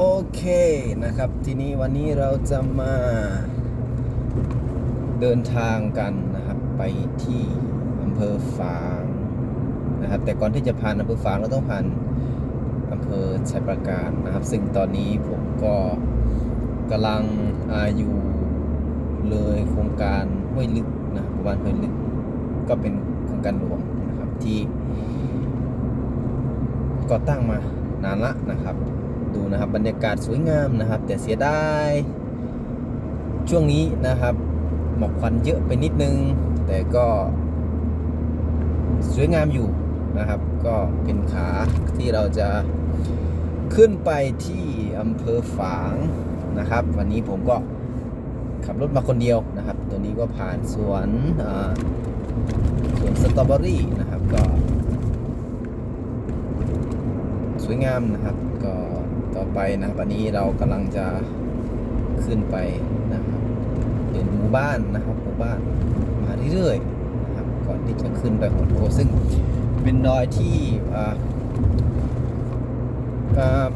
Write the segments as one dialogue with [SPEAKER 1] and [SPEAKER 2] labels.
[SPEAKER 1] โอเคนะครับ ทีนี้วันนี้เราจะมาเดินทางกันนะครับ ไปที่อำเภอฝางนะครับ แต่ก่อนที่จะผ่านอำเภอฝางเราต้องผ่านอำเภอชัยประการนะครับ ซึ่งตอนนี้ผมก็กำลังอาอยู่เลยโครงการห้วยลึกนะครับหมู่บ้านห้วยลึกก็เป็นโครงการหลวงนะครับที่ก่อตั้งมานานละนะครับ ดูนะครับ บรรยากาศสวยงามนะครับ แต่เสียดายช่วงนี้นะครับหมอกควันเยอะไปนิดนึง แต่ก็สวยงามอยู่นะครับ ก็เป็นขาที่เราจะขึ้นไปที่อำเภอฝางนะครับ วันนี้ผมก็ขับรถมาคนเดียวนะครับ ตัวนี้ก็ผ่านสวนสวนสตรอเบอรี่นะครับก็ สวยงามนะครับก็ ต่อไปนะครับอันนี้เรากำลังจะขึ้นไปนะครับเป็นหมู่บ้านนะครับหมู่บ้านมาเรื่อยๆนะครับก่อนที่จะขึ้นไปหัวโพซึ่งเป็นดอยที่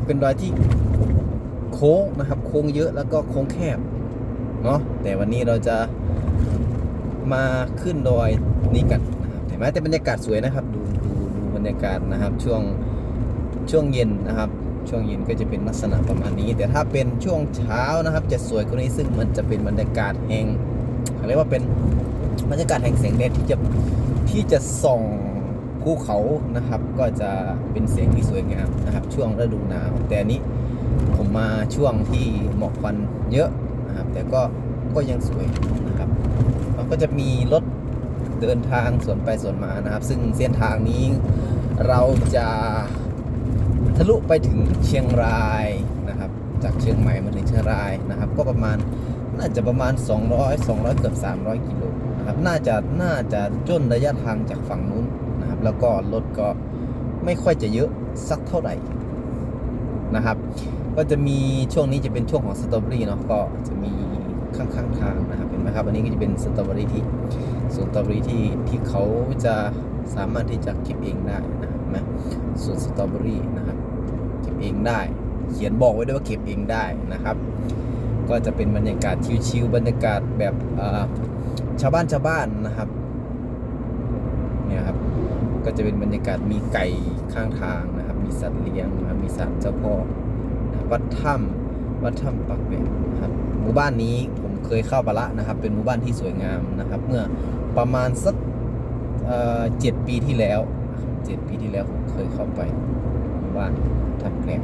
[SPEAKER 1] เป็นดอยที่โค้งนะครับโค้งเยอะแล้วก็โค้งแคบเนาะแต่วันนี้เราจะมาขึ้นดอยนี้กันนะครับเห็นไหมแต่บรรยากาศสวยนะครับ ดูดูดูบรรยากาศนะครับช่วงช่วงเย็นนะครับ ช่วงเย็นก็จะเป็นลักษณะประมาณนี้ แต่ถ้าเป็นช่วงเช้านะครับ จะสวยกว่านี้ซึ่งมันจะเป็นบรรยากาศแห่งเขาเรียกว่าเป็นบรรยากาศแห่งแสงแดดที่จะที่จะส่องภูเขานะครับ ก็จะเป็นแสงที่สวยงามนะครับ ช่วงฤดูหนาวแต่นนี้ผมมาช่วงที่หมอกควันเยอะนะครับ แต่ก็ก็ยังสวยนะครับ มันก็จะมีรถเดินทางสวนไปสวนมานะครับ ซึ่งเส้นทางนี้เราจะ ทะลุไปถึงเชียงรายนะครับ จากเชียงใหม่มาถึงเชียงรายนะครับ ก็ประมาณน่าจะประมาณ 200 200 เกือบ 300 กิโลนะครับ น่าจะน่าจะจ้นระยะทางจากฝั่งนู้นนะครับ แล้วก็รถก็ไม่ค่อยจะเยอะสักเท่าไหร่นะครับ ก็จะมีช่วงนี้จะเป็นช่วงของสตรอเบอรี่เนาะก็จะมีข้างๆทางนะครับเห็นไหมครับอันนี้ก็จะเป็นสตรอเบอรี่ที่สวนสตรอเบอรี่ที่ที่เขาจะสามารถที่จะเก็บเองได้นะครับนไหม ส่วนสตรอเบอรี่นะครับ เก็บเองได้ เขียนบอกไว้ด้วยว่าเก็บเองได้นะครับ ก็จะเป็นบรรยากาศชิวๆบรรยากาศแบบชาวบ้านชาวบ้านนะครับเนี่ยครับก็จะเป็นบรรยากาศมีไก่ข้างทางนะครับ มีสัตว์เลี้ยงนะครับมีสัตว์เจ้าพ่อนะวัดถ้ำวัดถ้ำปักเบ็ดนะครับหมู่บ้านนี้ผมเคยเข้าไปละนะครับ เป็นหมู่บ้านที่สวยงามนะครับ เมื่อประมาณสักเจ็ดปีที่แล้ว เจ็ดปีที่แล้วผมเคยเข้าไปหมู่บ้านทับแกลบ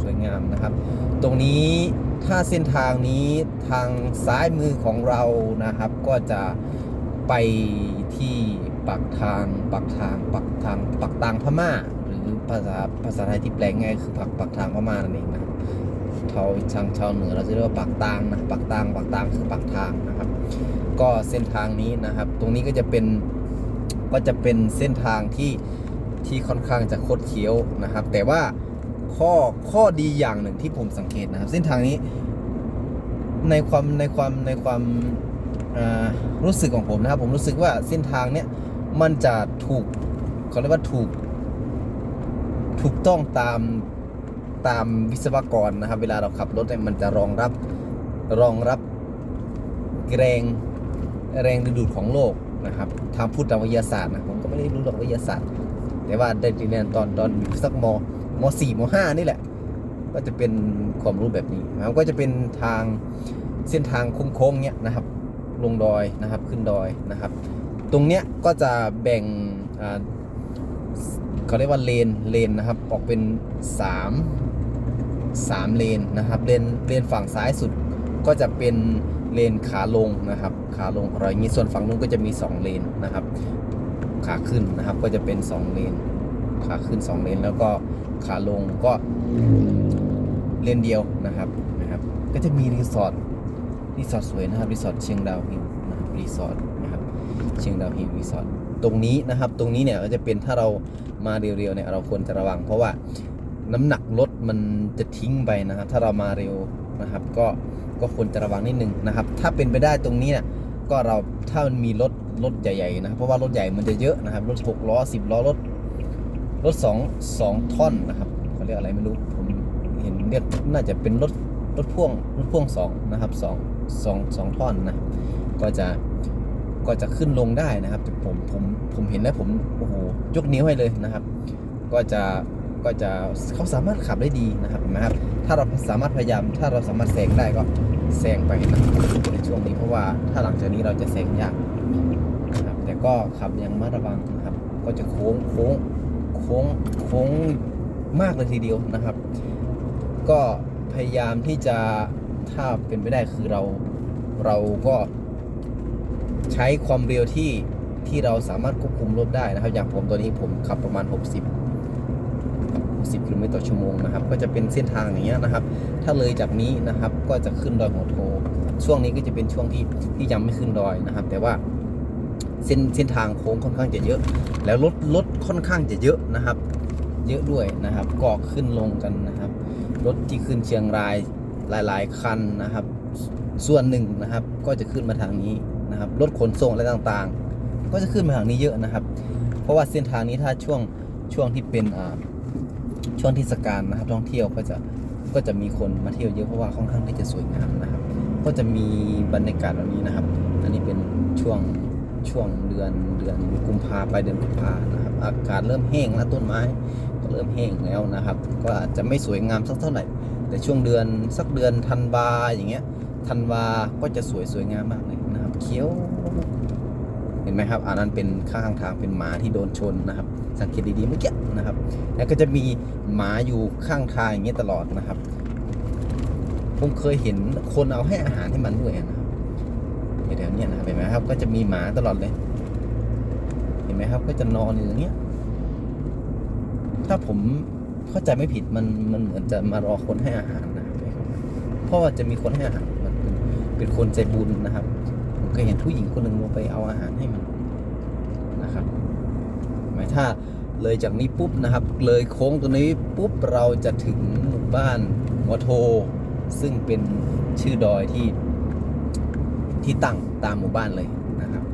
[SPEAKER 1] สวยงามนะครับ ตรงนี้ถ้าเส้นทางนี้ทางซ้ายมือของเรานะครับ ก็จะไปที่ปักทางปักทางปักทางปักทางพม่า หรือภาษาภาษาไทยที่แปลง่ายคือปักปักทางพม่านั่นเองนะชาวชางชาวเหนือเราจะเรียกว่าปักตางนะปักตางปักตางคือปักทางนะครับ ก็เส้นทางนี้นะครับ ตรงนี้ก็จะเป็น ก็จะเป็นเส้นทางที่ที่ค่อนข้างจะคดเคี้ยวนะครับ แต่ว่าข้อข้อดีอย่างหนึ่งที่ผมสังเกตนะครับ เส้นทางนี้ ในความในความในความรู้สึกของผมนะครับ ผมรู้สึกว่าเส้นทางเนี้ยมันจะถูกเขาเรียกว่าถูก ถูกต้องตามตามวิศวกรนะครับ เวลาเราขับรถเนี่ยมันจะรองรับรองรับแรงแรงดึงดูดของโลก นะครับทางพูดทางวิทยาศาสตร์นะผมก็ไม่ได้รู้หรอกวิทยาศาสตร์ แต่ว่าได้เรียนตอนตอนอยู่สักมมสี่มห้านี่แหละ ก็จะเป็นความรู้แบบนี้นะครับก็จะเป็นทางเส้นทางโค้งๆเนี้ยนะครับ ลงดอยนะครับขึ้นดอยนะครับ ตรงเนี้ยก็จะแบ่งอ่าเขาเรียกว่าเลนเลนนะครับ ออกเป็น 3 3 เลนนะครับเลนเลนฝั่งซ้ายสุดก็จะเป็น เลนขาลงนะครับ ขาลงอะไรอย่างนี้ส่วนฝั่งนู้นก็จะมี 2 เลนนะครับ ขาขึ้นนะครับก็จะเป็น 2 เลน ขาขึ้น 2 เลน แล้วก็ขาลงก็เลนเดียวนะครับนะครับ ก็จะมีรีสอร์ทรีสอร์ทสวยนะครับรีสอร์ทเชียงดาวฮิลนะครับรีสอร์ทนะครับเชียงดาวฮิลรีสอร์ทตรงนี้นะครับ ตรงนี้เนี่ยก็จะเป็นถ้าเรามาเร็วๆเนี่ยเราควรจะระวัง เพราะว่าน้ำหนักรถมันจะทิ้งไปนะครับ ถ้าเรามาเร็วนะครับ ก็ ก็ควรจะระวังนิดนึงนะครับ ถ้าเป็นไปได้ตรงนี้เนี่ยก็เราถ้ามันมีรถรถใหญ่ๆนะเพราะว่ารถใหญ่มันจะเยอะนะครับรถ6ล้อ10ล้อรถรถสองสองท่อนนะครับเขาเรียกอะไรไม่รู้ผมเห็นเรียกน่าจะเป็นรถรถพ่วงรถพ่วงสองนะครับสองสองสองท่อนนะก็จะก็จะขึ้นลงได้นะครับแต่ผมผมผมเห็นแล้วผมโอ้โหยกนิ้วให้เลยนะครับ ก็จะ ก็จะเขาสามารถขับได้ดีนะครับนไหมครับ ถ้าเราสามารถพยายามถ้าเราสามารถแซงได้ก็แซงไปนะในช่วงนี้เพราะว่าถ้าหลังจากนี้เราจะแซงยากนะครับแต่ก็ขับอยังระมัดระวังนะครับ ก็จะโค้งโค้งโค้งโค้งมากเลยทีเดียวนะครับ ก็พยายามที่จะถ้าเป็นไปได้คือเราเราก็ใช้ความเร็วที่ที่เราสามารถควบคุมรถได้นะครับ อย่างผมตัวนี้ผมขับประมาณ 60 60กิโลเมตรต่อชั่วโมงนะครับ ก็จะเป็นเส้นทางอย่างเงี้ยนะครับ ถ้าเลยจากนี้นะครับ ก็จะขึ้นดอยหัวโทช่วงนี้ก็จะเป็นช่วงที่ที่ยังไม่ขึ้นดอยนะครับ แต่ว่าเส้นเส้นทางโค้งค่อนข้างจะเยอะ แล้วรถรถค่อนข้างจะเยอะนะครับ เยอะด้วยนะครับก็ขึ้นลงกันนะครับ รถที่ขึ้นเชียงรายหลาย ๆ คันนะครับ ส่วนหนึ่งนะครับ ก็จะขึ้นมาทางนี้นะครับ รถขนส่งอะไรต่างๆ ก็จะขึ้นมาทางนี้เยอะนะครับ เพราะว่าเส้นทางนี้ถ้าช่วงช่วงที่เป็นอ่า ช่วงเทศกาลนะครับท่องเที่ยวก็จะก็จะมีคนมาเที่ยวเยอะเพราะว่าค่อนข้างที่จะสวยงามนะครับ ก็จะมีบรรยากาศแบบนี้นะครับ อันนี้เป็นช่วงช่วงเดือนเดือนกุมภาไปเดือนกุมภานะครับ อากาศเริ่มแห้งแล้วต้นไม้ก็เริ่มแห้งแล้วนะครับ ก็อาจจะไม่สวยงามสักเท่าไหร่ แต่ช่วงเดือนสักเดือนธันวาอย่างเงี้ยธันวาก็จะสวยสวยงามมากเลยนะครับ เขียว ห็นไหมครับอันนั้นเป็นข้างทางเป็นหมาที่โดนชนนะครับ สังเกตดีๆเมื่อกี้นะครับ แล้วก็จะมีหมาอยู่ข้างทางอย่างเงี้ยตลอดนะครับ ผมเคยเห็นคนเอาให้อาหารให้มันด้วยนะครับแถวเนี้ยนะเห็นไหมครับ ก็จะมีหมาตลอดเลย เห็นไหมครับ ก็จะนอนอยู่อย่างเงี้ย ถ้าผมเข้าใจไม่ผิดมันมันเหมือนจะมารอคนให้อาหารนะเพราะว่าจะมีคนให้อาหารมันเป็นคนใจบุญนะครับ เคยเห็นผู้หญิงคนหนึ่งลงไปเอาอาหารให้มันนะครับ หมายถ้าเลยจากนี้ปุ๊บนะครับ เลยโค้งตัวนี้ปุ๊บเราจะถึงหมู่บ้านหัวโท ซึ่งเป็นชื่อดอยที่ที่ตั้งตามหมู่บ้านเลยนะครับ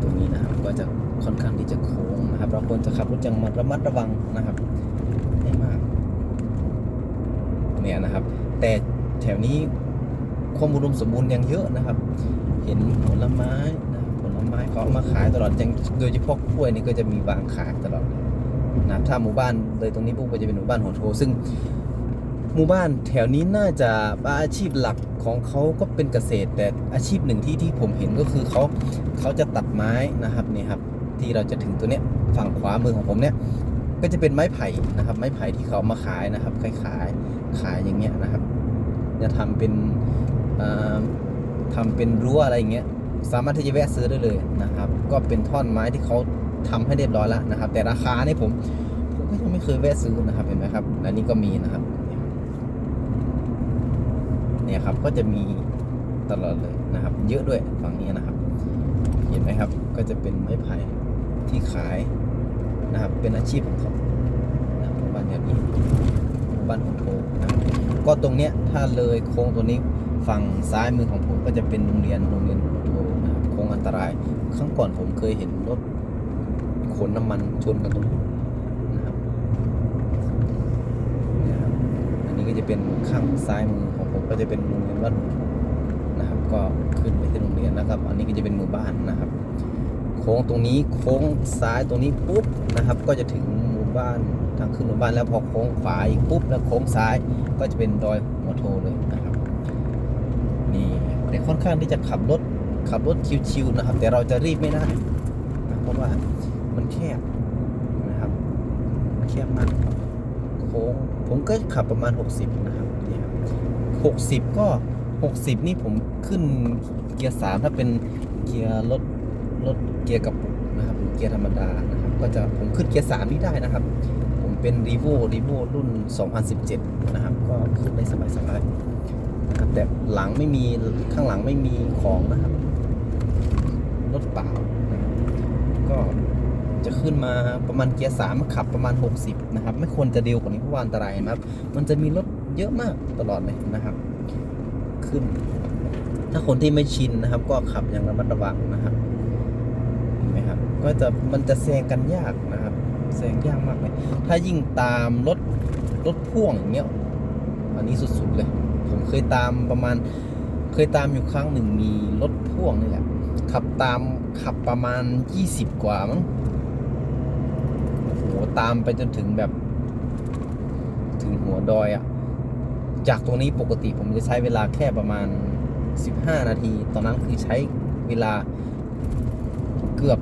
[SPEAKER 1] ตรงนี้นะครับก็จะค่อนข้างที่จะโค้งนะครับ เราควรจะขับรถจังหวัดระมัดระวังนะครับให้มากเนี่ยนะครับ แต่แถวนี้ความอุดมสมบูรณ์ยังเยอะนะครับ เห็นผลไม้นะผลไม้เขาเอามาขายตลอดอย่างโดยเฉพาะกล้วยนี่ก็จะมีวางขายตลอดนะถ้าหมู่บ้านเลยตรงนี้ปุ๊บก็จะเป็นหมู่บ้านหัวโทซึ่งหมู่บ้านแถวนี้น่าจะอาชีพหลักของเขาก็เป็นเกษตร แต่อาชีพหนึ่งที่ที่ผมเห็นก็คือเขาเขาจะตัดไม้นะครับนี่ครับ ที่เราจะถึงตัวเนี้ยฝั่งขวามือของผมเนี่ยก็จะเป็นไม้ไผ่นะครับ ไม้ไผ่ที่เขาเอามาขายนะครับขายขายขายอย่างเงี้ยนะครับ จะทำเป็น อ่าทำเป็นรั้วอะไรอย่างเงี้ยสามารถที่จะแวะซื้อได้เลยนะครับ ก็เป็นท่อนไม้ที่เขาทำให้เรียบร้อยแล้วนะครับ แต่ราคานี่ผมผมก็ยังไม่เคยแวะซื้อนะครับเห็นไหมครับอันนี้ก็มีนะครับเนี่ยครับก็จะมีตลอดเลยนะครับ เยอะด้วยฝั่งนี้นะครับ เห็นไหมครับก็จะเป็นไม้ไผ่ที่ขายนะครับ เป็นอาชีพของเขาบ้านแบบนี้บ้านของโทนะครับก็ตรงเนี้ยถ้าเลยโค้งตัวนี้ ฝั่งซ้ายมือของผมก็จะเป็นโรงเรียนโรงเรียนโทนะครับโค้งอันตราย ครั้งก่อนผมเคยเห็นรถขนน้ำมันชนกันตรงนะครับเนี่ยครับอันนี้ก็จะเป็นข้างซ้ายมือของผมก็จะเป็นโรงเรียนวัดนะครับ ก็ขึ้นไปที่โรงเรียนนะครับ อันนี้ก็จะเป็นหมู่บ้านนะครับ โค้งตรงนี้โค้งซ้ายตรงนี้ปุ๊บนะครับ ก็จะถึงหมู่บ้านทางขึ้นหมู่บ้านแล้วพอโค้งขวาอีกปุ๊บแล้วโค้งซ้ายก็จะเป็นดอยหัวโทเลยนะครับ ค่อนข้างที่จะขับรถขับรถชิวๆนะครับ แต่เราจะรีบไม่ได้นะเพราะว่ามันแคบนะครับแคบมากโค้งผมก็ขับประมาณ 60 นะครับนี่ครับ 60 ก็ 60 นี่ผมขึ้นเกียร์สามถ้าเป็นเกียร์รถรถเกียร์กระปุกนะครับหรือเกียร์ธรรมดานะครับ ก็จะผมขึ้นเกียร์สามนี่ได้นะครับ ผมเป็น r ีโว r ีโวรุ่น 2017 นะครับ ก็ขึ้นได้สบายๆ แต่หลังไม่มีข้างหลังไม่มีของนะครับรถเปล่าก็จะขึ้นมาประมาณเกียร์สามขับประมาณ 60 นะครับ ไม่ควรจะเร็วกว่านี้เพราะว่าอันตรายนะครับ มันจะมีรถเยอะมากตลอดเลยนะครับ ขึ้น ถ้าคนที่ไม่ชินนะครับ ก็ขับอย่างระมัดระวังนะครับเห็นไหมครับ ก็จะมันจะแซงกันยากนะครับแซงยากมากเลย ถ้ายิ่งตามรถรถพ่วงอย่างเงี้ยอันนี้สุดๆเลย เคยตามประมาณ เคยตามอยู่ครั้งหนึ่งมีรถพ่วงนี่แหละ ขับตามขับประมาณ 20 กว่ามั้งโอ้โหตามไปจนถึงแบบ ถึงหัวดอยอะจากตรงนี้ปกติผมจะใช้เวลาแค่ประมาณ 15 นาที ตอนนั้นคือใช้เวลาเกือบ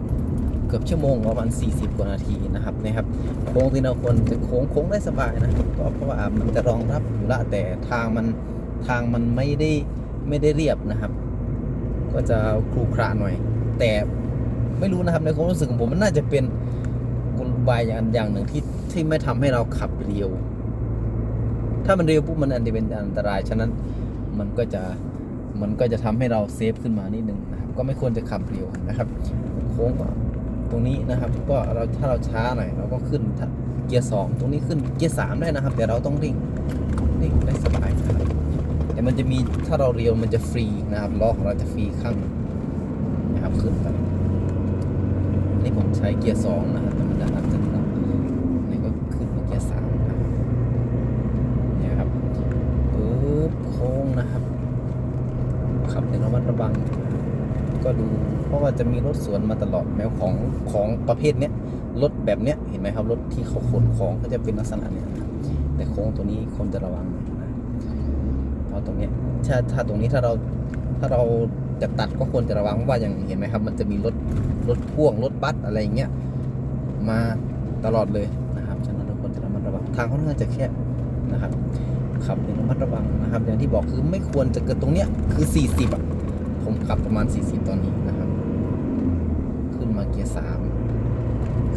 [SPEAKER 1] เกือบชั่วโมงประมาณ 40 กว่านาทีนะครับนะครับโค้งที่เราควรจะโค้งโค้งได้สบายนะก็เพราะว่ามันจะรองรับอยู่ละแต่ทางมัน ทางมันไม่ได้ไม่ได้เรียบนะครับ ก็จะครูคราหน่อย แต่ไม่รู้นะครับในความรู้สึกของผมมันน่าจะเป็นกลบายอย่างอย่างหนึ่งที่ที่ไม่ทำให้เราขับเร็ว ถ้ามันเร็วปุ๊บมันอันจะเป็นอันตราย ฉะนั้นมันก็จะมันก็จะทำให้เราเซฟขึ้นมานิดนึงนะครับ ก็ไม่ควรจะขับเร็วนะครับ โค้งตรงนี้นะครับ ก็เราถ้าเราช้าหน่อยเราก็ขึ้นเกียร์สองตรงนี้ขึ้นเกียร์สามได้นะครับ แต่เราต้องเร่งเร่งได้สบายนะครับ แต่มันจะมีถ้าเราเร็วมันจะฟรีนะครับล้อของเราจะฟรีข้างนะครับขึ้นไปนี่ผมใช้เกียร์สองนะครับแต่มันจะอัดจัดนี่ก็ขึ้นมาเกียร์สามนะครับเนี่ยครับปึ๊บโค้งนะครับขับในระมัดระวัง ก็ดูเพราะว่าจะมีรถสวนมาตลอดแม้ของของประเภทเนี้ยรถแบบเนี้ยเห็นไหมครับรถที่เขาขนของก็จะเป็นลักษณะเนี้ยแต่โค้งตัวนี้คนจะระวังนะ เพราะตรงนี้ถ้าถ้าตรงนี้ถ้าเราถ้าเราจะตัดก็ควรจะระวังเพราะว่าอย่างเห็นไหมครับ มันจะมีรถรถพ่วงรถบัสอะไรอย่างเงี้ยมาตลอดเลยนะครับฉะนั้นเราควรจะระมัดระวังทางค่อนข้างจะแคบนะครับขับในระมัดระวังนะครับ อย่างที่บอกคือไม่ควรจะเกิดตรงเนี้ยคือ 40อะผมขับประมาณ 40 ตอนนี้นะครับ ขึ้นมาเกียร์สาม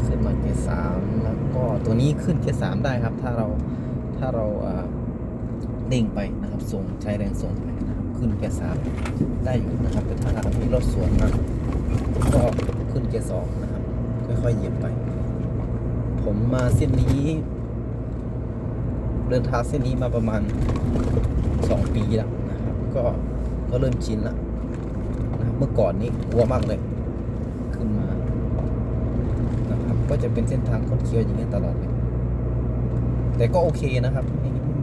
[SPEAKER 1] ขึ้นมาเกียร์สามแล้วก็ตัวนี้ขึ้นเกียร์สามได้ครับ ถ้าเราถ้าเรา เอ่อเด้งไปนะครับส่งใช้แรงส่งไปนะครับขึ้นเกียร์สามได้อยู่นะครับแต่ถ้ามีรถสวนมาก็ขึ้นเกียร์สองนะครับ ค่อยๆเหยียบไป ผมมาเส้นนี้ เดินทางเส้นนี้มาประมาณ2ปีแล้วนะครับ ก็ก็เริ่มชินแล้วนะเมื่อก่อนนี้กลัวมากเลย ขึ้นมานะครับ ก็จะเป็นเส้นทางคดเคี้ยวอย่างเงี้ยตลอดเลยแต่ก็โอเคนะครับ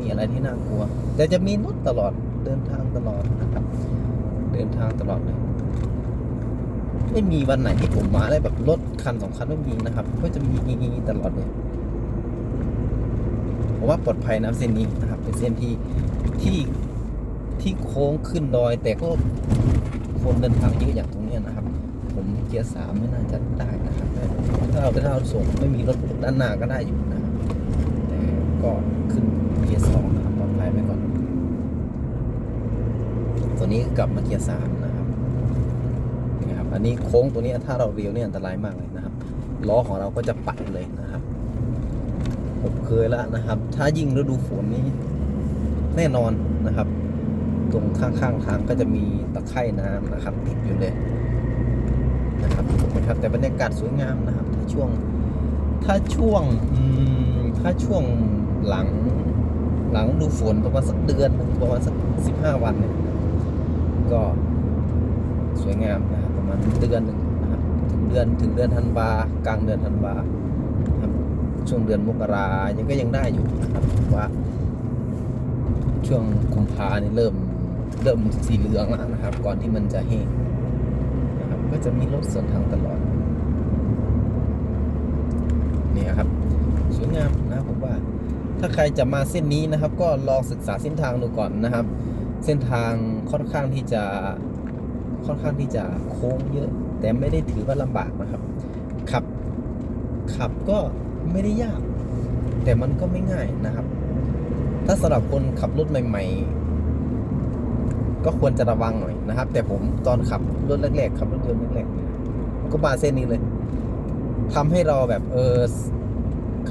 [SPEAKER 1] มีอะไรที่น่ากลัว แต่จะมีรถตลอดเดินทางตลอดนะครับ เดินทางตลอดเลยไม่มีวันไหนที่ผมมาได้แบบรถคันสองคันไม่มีนะครับ ก็จะมีงนี้ตลอดเลยผมว่าปลอดภัยนะเส้นนี้นะครับ เป็นเส้นที่ที่ที่โค้งขึ้นดอย แต่ก็คนเดินทางเยอะอย่างตรงเนี้ยนะครับ ผมเกียร์สามไม่น่าจะได้นะครับถ้าเราถ้าเราส่งไม่มีรถด้านหน้าก็ได้อยู่นะครับแต่ก็ขึ้นเกียร์สองนะครับปลอดภัยไว้ก่อน ตัวนี้ กลับมาเกียร์สามนะครับนี่ครับ อันนี้โค้งตัวนี้ถ้าเราเรียวเนี่ยอันตรายมากเลยนะครับ ล้อของเราก็จะปัดเลยนะครับผมเคยแล้วนะครับ ถ้ายิ่งฤดูฝนนี้แน่นอนนะครับ ตรงข้างๆทางก็จะมีตะไคร่น้ำนะครับ ติดอยู่เลยนะครับนะครับ แต่บรรยากาศสวยงามนะครับ ถ้าช่วง ถ้าช่วงถ้าช่วงหลังหลังดูฝนประมาณสักเดือนประมาณสักสิบห้าวันเนี่ย ก็สวยงามนะครับประมาณเดือนหนึ่งนะครับถึงเดือนถึงเดือนธันวากลางเดือนธันวาครับช่วงเดือนมกรายังก็ยังได้อยู่นะครับว่า ช่วงกุมภาเนี่ยเริ่มเริ่มสีเหลืองแล้วนะครับ ก่อนที่มันจะแห้งนะครับ ก็จะมีรถสวนทางตลอดนี่ครับสวยงามนะผมว่า ถ้าใครจะมาเส้นนี้นะครับ ก็ลองศึกษาเส้นทางดูก่อนนะครับ เส้นทางค่อนข้างที่จะค่อนข้างที่จะโค้งเยอะ แต่ไม่ได้ถือว่าลำบากนะครับ ขับขับก็ไม่ได้ยาก แต่มันก็ไม่ง่ายนะครับ ถ้าสำหรับคนขับรถใหม่ ๆ ก็ควรจะระวังหน่อยนะครับ แต่ผมตอนขับรถแรกๆขับรถยนต์แรกๆเนี่ยก็มาเส้นนี้เลยทำให้เราแบบเออ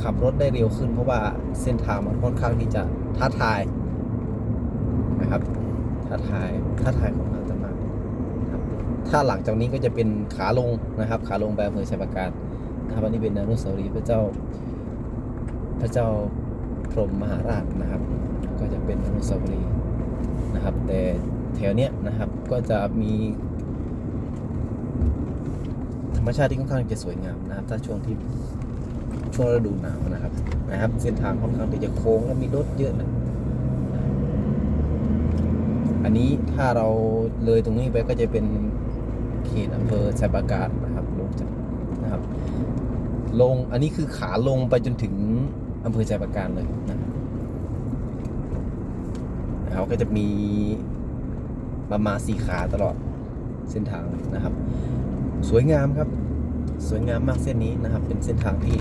[SPEAKER 1] ขับรถได้เร็วขึ้น เพราะว่าเส้นทางมันค่อนข้างที่จะท้าทาย นะครับท้าทายท้าทายค่อนข้าจะมากครับถ้าหลังจากนี้ก็จะเป็นขาลงนะครับ ขาลงไปอำเภอชัยประการนะครับอันนี้เป็นอนุสาวรีย์พระเจ้า พระเจ้าพรหมมหาราชนะครับ ก็จะเป็นอนุสาวรีย์นะครับ แต่แถวเนี้ยนะครับก็จะมีธรรมชาติที่ค่อนข้างจะสวยงามนะครับ ถ้าช่วงที่ช่วงฤดูหนาวนะครับนะครับ เส้นทางค่อนข้างที่จะโค้งและมีรถเยอะนะ อันนี้ถ้าเราเลยตรงนี้ไปก็จะเป็นเขตอำเภอไซปรากาศนะครับลงจากนะครับ ลงอันนี้คือขาลงไปจนถึงอำเภอไซปรากาศเลยนะครับนะครับก็จะมีประมาณสี่ขาตลอดเส้นทางนะครับ สวยงามครับ สวยงามมากเส้นนี้นะครับ เป็นเส้นทางที่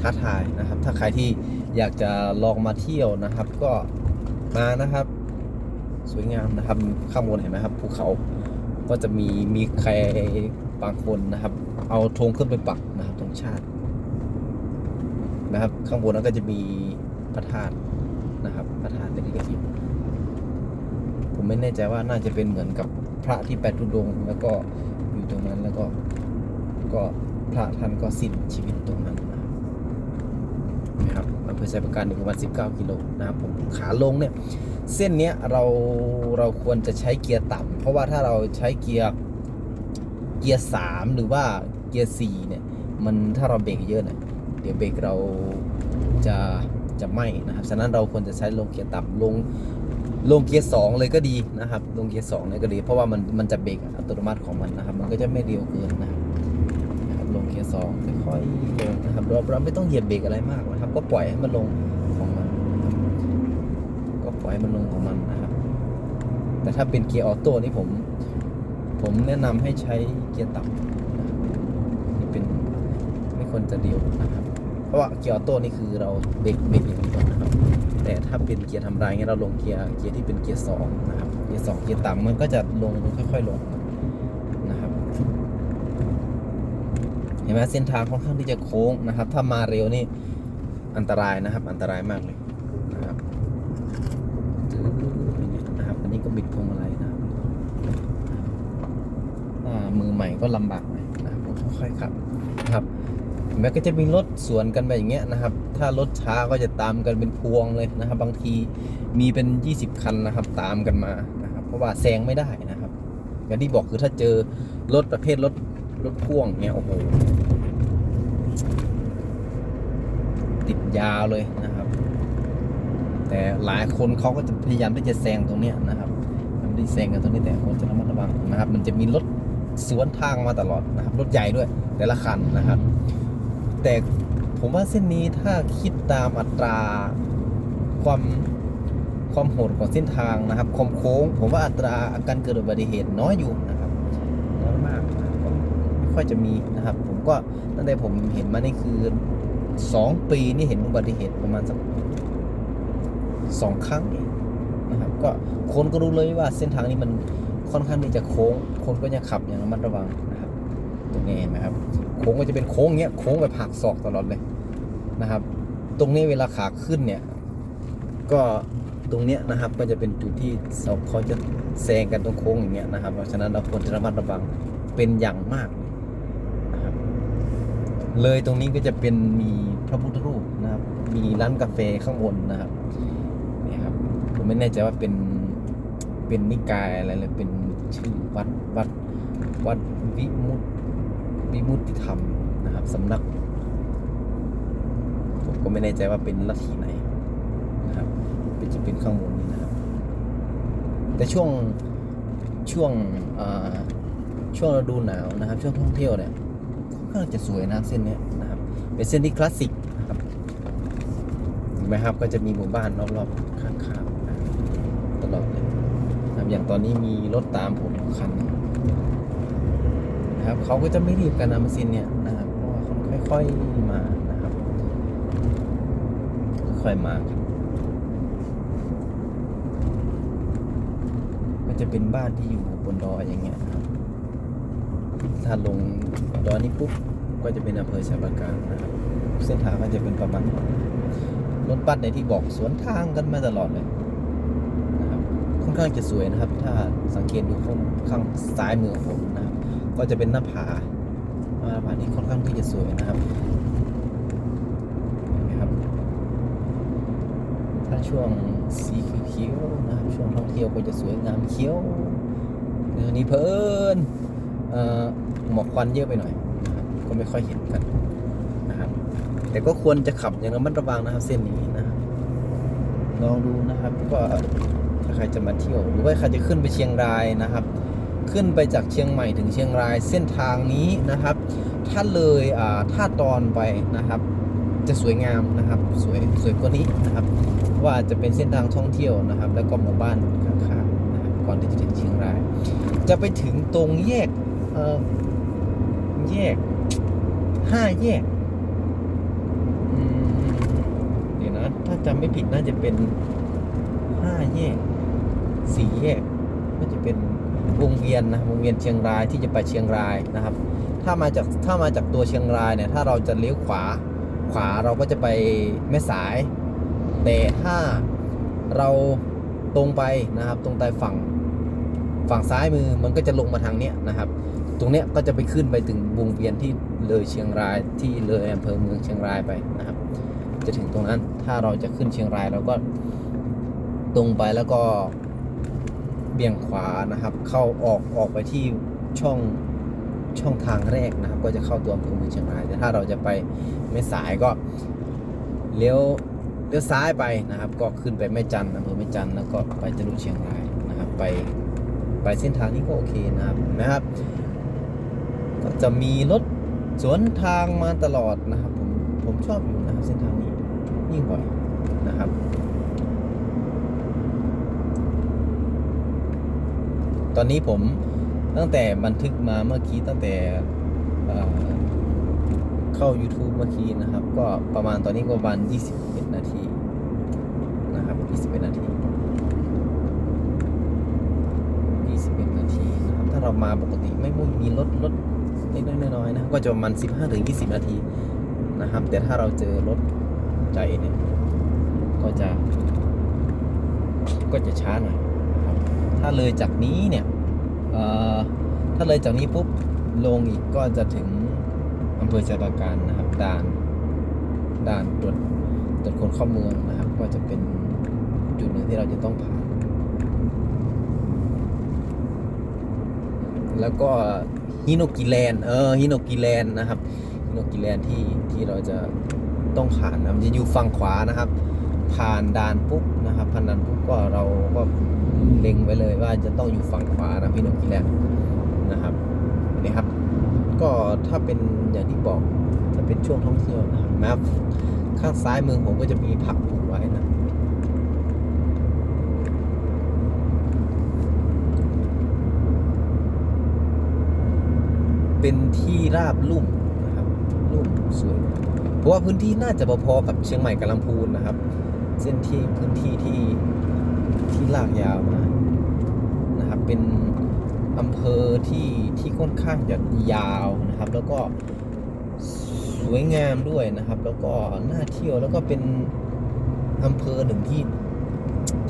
[SPEAKER 1] ท้าทายนะครับ ถ้าใครที่อยากจะลองมาเที่ยวนะครับ ก็มานะครับ สวยงามนะครับ ข้างบนเห็นไหมครับภูเขาก็จะมีมีใครบางคนนะครับ เอาธงขึ้นไปปักนะครับธงชาตินะครับ ข้างบนนั้นก็จะมีพระธาตุนะครับพระธาตุเล็กๆอยู่ผมไม่แน่ใจว่าน่าจะเป็นเหมือนกับพระที่แปดทุดงแล้วก็อยู่ตรงนั้นแล้วก็ก็พระท่านก็สิ้นชีวิตตรงนั้นนะครับ อำเภอไซประการอยู่ประมาณ19 กิโลนะครับผมขาลงเนี่ยเส้นเนี้ยเราเราควรจะใช้เกียร์ต่ำเพราะว่าถ้าเราใช้เกียร์เกียร์สามหรือว่าเกียร์สี่เนี่ยมันถ้าเราเบรกเยอะเนี่ยเดี๋ยวเบรกเราจะจะไหม้นะครับฉะนั้นเราควรจะใช้ลงเกียร์ต่ำลงลงเกียร์สองเลยก็ดีนะครับลงเกียร์สองเลยก็ดี เพราะว่ามันมันจะเบรกอัตโนมัติของมันนะครับ มันก็จะไม่เร็วเกินนะครับลงเกียร์สองค่อยๆลงนะครับเราเราไม่ต้องเหยียบเบรกอะไรมากนะ ก็ปล่อยให้มันลงของมัน ก็ปล่อยให้มันลงของมันนะครับ แต่ถ้าเป็นเกียร์ออโต้นี่ผม ผมแนะนำให้ใช้เกียร์ต่ำนี่เป็นไม่ควรจะเดียวนะครับ เพราะว่าเกียร์ออโต้นี่คือเราเบรกเบรกอย่างนี้ก่อนนะครับ แต่ถ้าเป็นเกียร์ธรราเงี้เราลงเกียร์เกียร์ที่เป็นเกียร์สองนะครับ เกียร์สองเกียร์ต่ำมันก็จะลงค่อยๆลงนะครับเห็นไหมเส้นทางค่อนข้างที่จะโค้งนะครับ ถ้ามาเร็วนี่ อันตรายนะครับ อันตรายมากเลยนะครับนะครับ อันนี้ก็บิดพวงมาลัยนะครับมือใหม่ก็ลำบากหน่อยนะครับค่อยๆขับนะครับเห็นไหมก็จะมีรถสวนกันไปอย่างเงี้ยนะครับ ถ้ารถช้าก็จะตามกันเป็นพวงเลยนะครับ บางทีมีเป็น 20 คันนะครับ ตามกันมานะครับ เพราะว่าแซงไม่ได้นะครับ อย่างที่บอกคือถ้าเจอรถประเภทรถรถพ่วงเนี่ยโอ้โห ติดยาวเลยนะครับ แต่หลายคนเขาก็จะพยายามที่จะแซงตรงนี้นะครับมันได้แซงกันตรงนี้แต่คนจะระมัดระวังนะครับ มันจะมีรถสวนทางมาตลอดนะครับรถใหญ่ด้วยแต่ละคันนะครับ แต่ผมว่าเส้นนี้ถ้าคิดตามอัตราความความโหดของเส้นทางนะครับความโค้ง ผมว่าอัตราการเกิดอุบัติเหตุน้อยอยู่นะครับน้อยมากไม่ค่อยจะมีนะครับ ผมก็ตั้งแต่ผมเห็นมานี่คือ สองปีนี่เห็นอุบัติเหตุประมาณสักสองครั้งนะครับ ก็คนก็รู้เลยว่าเส้นทางนี้มันค่อนข้างที่จะโค้ง คนก็จะขับอย่างระมัดระวังนะครับ ตรงนี้เห็นไหมครับ โค้งก็จะเป็นโค้งเงี้ยโค้งแบบหักศอกตลอดเลยนะครับ ตรงนี้เวลาขาขึ้นเนี่ย ก็ตรงเนี้ยนะครับก็จะเป็นจุดที่เขาเขาจะแซงกันตรงโค้งอย่างเงี้ยนะครับ เพราะฉะนั้นเราควรจะระมัดระวังเป็นอย่างมาก เลยตรงนี้ก็จะเป็นมีพระพุทธรูปนะครับ มีร้านกาแฟข้างบนนะครับเนี่ยครับ ผมไม่แน่ใจว่าเป็นเป็นนิกายอะไรเลยเป็นชื่อวัดวัดวัดวิมุตติวิมุติธรรมนะครับสำนัก ผมก็ไม่แน่ใจว่าเป็นลัทธิไหนนะครับเป็นจะเป็นข้างบนนี้นะครับ แต่ช่วงช่วงเอ่อช่วงฤดูหนาวนะครับ ช่วงท่องเที่ยวเนี่ย ข้างจะสวยนะเส้นนี้นะครับ เป็นเส้นที่คลาสสิกนะครับเห็นไหมครับก็จะมีหมู่บ้านรอบๆข้างๆตลอดเลยนะครับอย่างตอนนี้มีรถตามผมคันนึงนะครับเขาก็จะไม่รีบกันนะมาซินเนี่ยนะครับเพราะว่าเขาค่อยๆมานะครับ ค่อยๆมาครับก็จะเป็นบ้านที่อยู่บนดอยอย่างเงี้ย ถ้าลงดอยนี้ปุ๊บก็จะเป็นอำเภอชัยปราการนะครับเส้นทางก็จะเป็นประมาณรถบัสในที่บอกสวนทางกันมาตลอดเลยนะครับค่อนข้างจะสวยนะครับ ถ้าสังเกตดูข้างข้างซ้ายมือของผมนะครับก็จะเป็นหน้าผาหน้าผานี้ค่อนข้างที่จะสวยนะครับนไหมครับ ถ้าช่วงสีเขียวนะครับช่วงท่องเที่ยวก็จะสวยงามเขียวเดี๋ยวนี้เพลิน หมอกควันเยอะไปหน่อย ก็ไม่ค่อยเห็นกันนะครับ แต่ก็ควรจะขับอย่างระมัดระวังนะครับเส้นนี้นะครับลองดูนะครับก็ถ้าใครจะมาเที่ยวหรือว่าใครจะขึ้นไปเชียงรายนะครับ ขึ้นไปจากเชียงใหม่ถึงเชียงรายเส้นทางนี้นะครับ ถ้าเลยอ่าท่าตอนไปนะครับ จะสวยงามนะครับ สวยสวยกว่านี้นะครับ ว่าจะเป็นเส้นทางท่องเที่ยวนะครับ แล้วก็หมู่บ้านข้างๆนะครับก่อนที่จะถึงเชียงราย จะไปถึงตรงแยก เออแยกห้าแยกเดี๋ยวนะ ถ้าจำไม่ผิดน่าจะเป็นห้าแยกสี่แยก ก็จะเป็นวงเวียนนะวงเวียนเชียงรายที่จะไปเชียงรายนะครับ ถ้ามาจากถ้ามาจากตัวเชียงรายเนี่ย ถ้าเราจะเลี้ยวขวาขวาเราก็จะไปแม่สาย แต่ถ้าเราตรงไปนะครับ ตรงไปฝั่งฝั่งซ้ายมือมันก็จะลงมาทางเนี้ยนะครับ ตรงเนี้ยก็จะไปขึ้นไปถึงวงเวียนที่เลยเชียงรายที่เลยอำเภอเมืองเชียงรายไปนะครับ จะถึงตรงนั้นถ้าเราจะขึ้นเชียงรายเราก็ตรงไปแล้วก็เบี่ยงขวานะครับ เข้าออกออกไปที่ช่องช่องทางแรกนะครับ ก็จะเข้าตัวอำเภอเมืองเชียงรายแต่ถ้าเราจะไปไม่สายก็เลี้ยวเลี้ยวซ้ายไปนะครับ ก็ขึ้นไปแม่จันอำเภอแม่จันแล้วก็ไปจรดเชียงรายนะครับ ไปไปเส้นทางนี้ก็โอเคนะครับนะครับ จะมีรถสวนทางมาตลอดนะครับ ผมผมชอบอยู่นะครับเส้นทางนี้ยิ่งบ่อยนะครับ ตอนนี้ผมตั้งแต่บันทึกมาเมื่อกี้ตั้งแต่เเข้า YouTube เมื่อกี้นะครับ ก็ประมาณตอนนี้ก็ประมาณ21 นาทีนะครับ21 นาที21 นาทีนะครับ ถ้าเรามาปกติไม่มีรถรถ เล็กๆน้อยๆนะก็จะประมาณ 15ถึง20 นาทีนะครับ แต่ถ้าเราเจอรถใจเนี่ยก็จะ ก็จะช้าหน่อยนะครับถ้าเลยจากนี้เนี่ยเอ่อถ้าเลยจากนี้ปุ๊บลงอีกก็จะถึงอำเภอชัยปราการนะครับด่านด่านตรวจตรวจคนเข้าเมืองนะครับ ก็จะเป็นจุดหนึ่งที่เราจะต้องผ่านแล้วก็ ฮิโนกิแลนเออฮิโนกิแลนนะครับฮิโนกิแลนที่ที่เราจะต้องผ่านนะมันจะอยู่ฝั่งขวานะครับ ผ่านด่านปุ๊บนะครับผ่านด่านปุ๊บก็เราก็เล็งไว้เลยว่าจะต้องอยู่ฝั่งขวานะฮิโนกิแลนนะครับนี่ครับ ก็ถ้าเป็นอย่างที่บอกถ้าเป็นช่วงท่องเที่ยวนะครับ ข้างซ้ายมือผมก็จะมีผักปลูกไว้นะ เป็นที่ราบลุ่มนะครับลุ่มสวยเพราะว่าพื้นที่น่าจะพอๆกับเชียงใหม่กับลำพูนนะครับ เส้นที่พื้นที่ที่ที่ลากยาวมานะครับ เป็นอำเภอที่ที่ค่อนข้างจะยาวนะครับ แล้วก็สวยงามด้วยนะครับ แล้วก็น่าเที่ยวแล้วก็เป็นอำเภอหนึ่งที่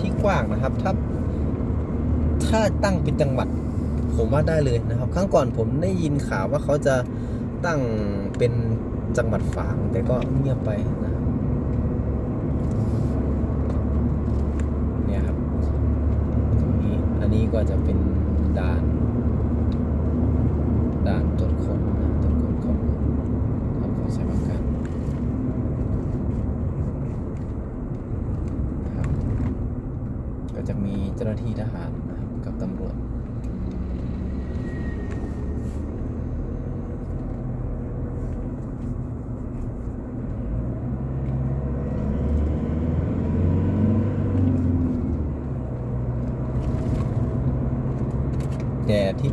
[SPEAKER 1] ที่กว้างนะครับ ถ้าถ้าตั้งเป็นจังหวัด ผมว่าได้เลยนะครับ ครั้งก่อนผมได้ยินข่าวว่าเขาจะตั้งเป็นจังหวัดฝางแต่ก็เงียบไปนะครับเนี่ยครับตรงนี้อันนี้ก็จะเป็นด่าน ด่านตรวจคนนะตรวจคนเข้าเมืองครับขอใช้บริการนะครับก็จะมีเจ้าหน้าที่ทหารนะครับกับตำรวจ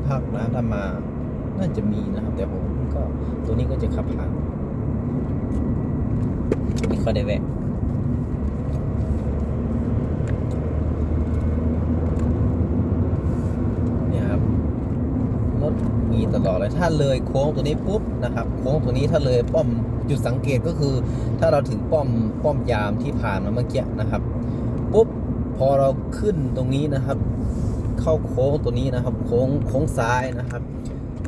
[SPEAKER 1] แต่ที่พักนะถ้ามาน่าจะมีนะครับ แต่ผมก็ตัวนี้ก็จะขับผ่านไม่ค่อยได้แวะเนี่ยครับรถมีตลอดเลยถ้าเลยโค้งตัวนี้ปุ๊บนะครับ โค้งตัวนี้ถ้าเลยป้อมจุดสังเกตก็คือ ถ้าเราถึงป้อมป้อมยามที่ผ่านมาเมื่อกี้นะครับปุ๊บพอเราขึ้นตรงนี้นะครับ เข้าโค้งตัวนี้นะครับ โค้งโค้งซ้ายนะครับ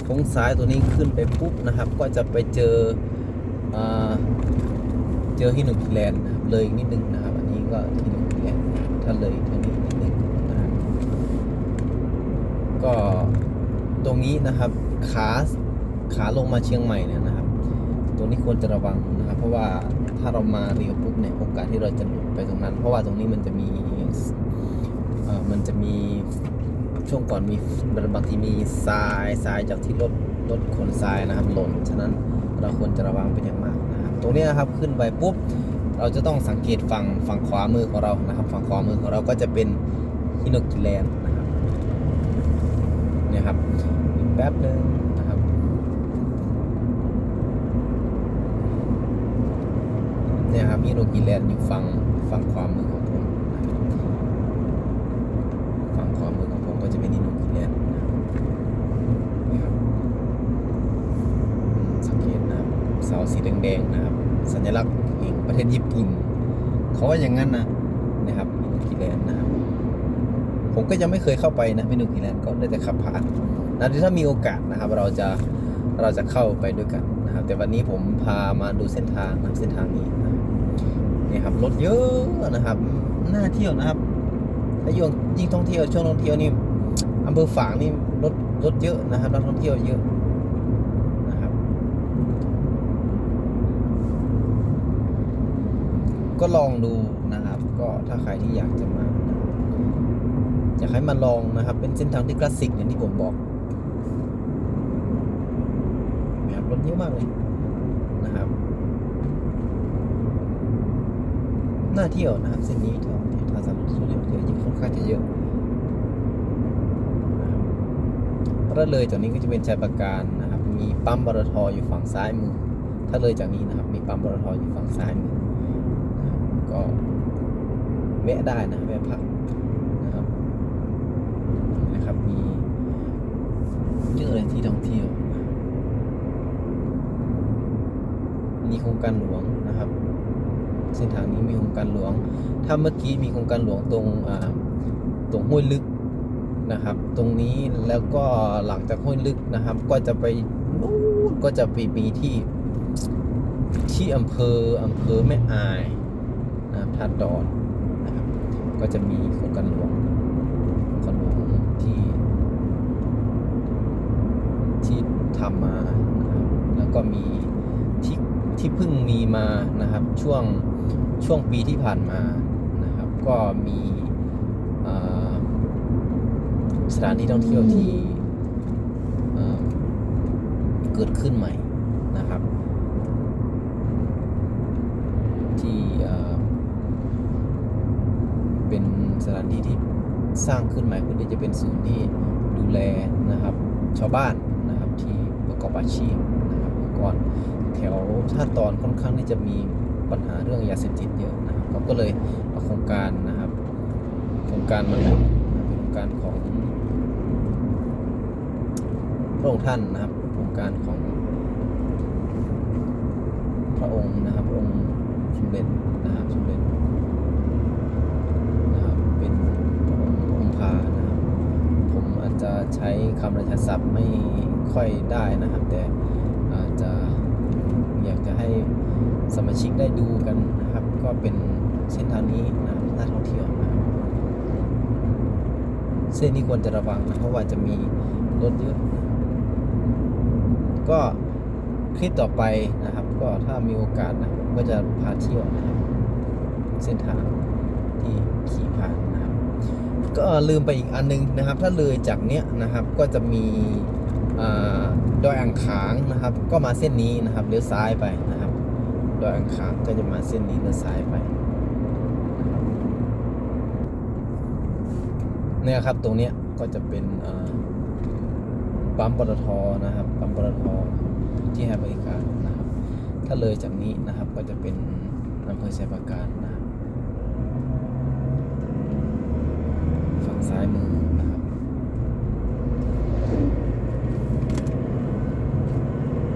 [SPEAKER 1] โค้งซ้ายตัวนี้ขึ้นไปปุ๊บนะครับ ก็จะไปเจออเจอฮินุกิแลนด์นเลยนิดนึงนะครับ อันนี้ก็ฮินุกิแลนด์ถ้าเลยตัวนี้นิดนึงนะครับก็ตรงนี้นะครับขาขาลงมาเชียงใหม่เนี่ยนะครับ ตัวนี้ควรจะระวังนะครับ เพราะว่าถ้าเรามาเรียวปุ๊บเนี่ยโอกาสที่เราจะหลุดไปตรงนั้น เพราะว่าตรงนี้มันจะมีเอ่อจะมี ช่วงก่อนมีบางทีมีทรายทรายจากที่รถรถขนทรายนะครับหล่นฉะนั้นเราควรจะระวังเป็นอย่างมากนะครับตรงนี้นะครับขึ้นไปปุ๊บเราจะต้องสังเกตฝั่งฝั่งขวามือของเรานะครับ ฝั่งขวามือของเราก็จะเป็นฮิโนกิแลนด์นะครับเนี่ยครับอีกแป๊บหนึ่งนะครับเนี่ยครับฮิโนกิแลนด์อยู่ฝั่งฝั่งขวามือของผมนะครับฝั่งขวามือของผมก็จะเป็นฮิโนกิแลนด์นะครับนี่ครับอืมสังเกตนะครับเสีแดงๆนะครับ สัญลักษณ์แห่งประเทศญี่ปุ่น เขาว่าอย่างนั้นนะนะครับฮิโนกิแลนด์นะครับ ผมก็ยังไม่เคยเข้าไปนะฮิโนกิแลนด์ก็ได้แต่ขับผ่านนะถ้ามีโอกาสนะครับ เราจะเราจะเข้าไปด้วยกันนะครับ แต่วันนี้ผมพามาดูเส้นทางนะเส้นทางนี้นะครับนี่ครับรถเยอะนะครับน่าเที่ยวนะครับถ้ายิ่งท่องเที่ยวช่วงท่องเที่ยวนี่อำเภอฝางนี่รถรถเยอะนะครับนักท่องเที่ยวเยอะนะครับ ก็ลองดูนะครับ ก็ถ้าใครที่อยากจะมาอยากให้มาลองนะครับ เป็นเส้นทางที่คลาสสิกอย่างที่ผมบอกนะครับรถเยอะมากเลยนะครับน่าเที่ยวนะครับเส้นนี้ท่องทางสามสุรินทร์เยอะยิ่งค่อนข้างจะเยอะนะครับถ้าเลยจากนี้ก็จะเป็นชายประการนะครับ มีปั๊มบรทออยู่ฝั่งซ้ายมือ ถ้าเลยจากนี้นะครับ มีปั๊มบรทออยู่ฝั่งซ้ายมือ ก็แวะได้นะแวะพักนะครับนะครับมีเยอะเลยที่ท่องเที่ยวมีโครงการหลวงนะครับ เส้นทางนี้มีโครงการหลวง ถ้าเมื่อกี้มีโครงการหลวงตรงตรงห้วยลึกนะครับ ตรงนี้แล้วก็หลังจากห้วยลึกนะครับ ก็จะไปนู่นก็จะไปมีที่ที่อำเภออำเภอแม่อาย นะครับท่าดอนนะครับ ก็จะมีโครงการหลวงโครงการหลวงที่ ที่ทำมานะครับแล้วก็มีที่ที่เพิ่งมีมานะครับช่วงช่วงปีที่ผ่านมานะครับ ก็มีสถานที่ท่องเที่ยวที่เกิดขึ้นใหม่นะครับ ที่เอ่อเป็นสถานที่ที่ สร้างขึ้นใหม่เพื่อที่จะเป็นศูนย์ที่ดูแลนะครับชาวบ้านนะครับที่ประกอบอาชีพนะครับก่อนแถวท่าตอนค่อนข้างที่จะมีปัญหาเรื่องยาเสพติดเยอะนะครับเขาก็เลยเอาโครงการนะครับโครงการมาเป็นโครงการของพระองค์ท่านนะครับโครงการของพระองค์นะครับพระองค์สมเด็จนะครับสมเด็จนะครับเป็นพระองค์พระองค์พานะครับ ผมอา จะใช้คำราชาศัพท์ไม่ค่อยได้นะครับ แต่อาจจะอยากจะให้สมาชิกได้ดูกันนะครับ ก็เป็นเส้นทางนี้นะน่าท่องเที่ยวนะเส้นนี้ควรจะระวังนะเพราะว่าจะมีรถเยอะก็คลิปต่อไปนะครับ ก็ถ้ามีโอกาสนะผมก็จะพาเที่ยวนะครับ เส้นทางที่ขี่ผ่านนะครับ ก็ลืมไปอีกอันนึงนะครับ ถ้าเลยจากเนี้ยนะครับก็จะมีดอยอ่างขางนะครับ ก็มาเส้นนี้นะครับเลี้ยวซ้ายไปนะครับดอยอ่างขางก็จะมาเส้นนี้เลี้ยวซ้ายไปเนี่ยครับตรงเนี้ยก็จะเป็นปั๊มปตทนะครับปั๊มปตทที่ให้บริการนะครับ ถ้าเลยจากนี้นะครับก็จะเป็นอำเภอชัยปราการนะครับ ฝั่ง ซ้ายมือนะครับ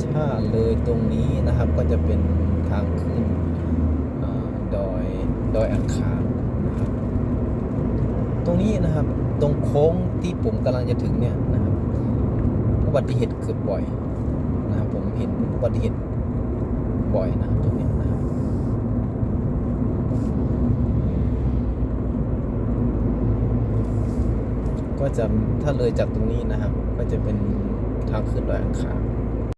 [SPEAKER 1] ถ้าเลยตรงนี้นะครับก็จะเป็นทางขึ้นอดอยดอยอังคารนะครับ ตรงนี้นะครับตรงโค้งที่ผมกำลังจะถึงเนี่ยนะครับอุบัติเหตุเกิดบ่อยนะครับผมเห็นอุบัติเหตุบ่อยนะครับตรงนี้ยนะครับ ก็จะถ้าเลยจากตรงนี้นะครับ ก็จะเป็นทางขึ้นดอยอังคาร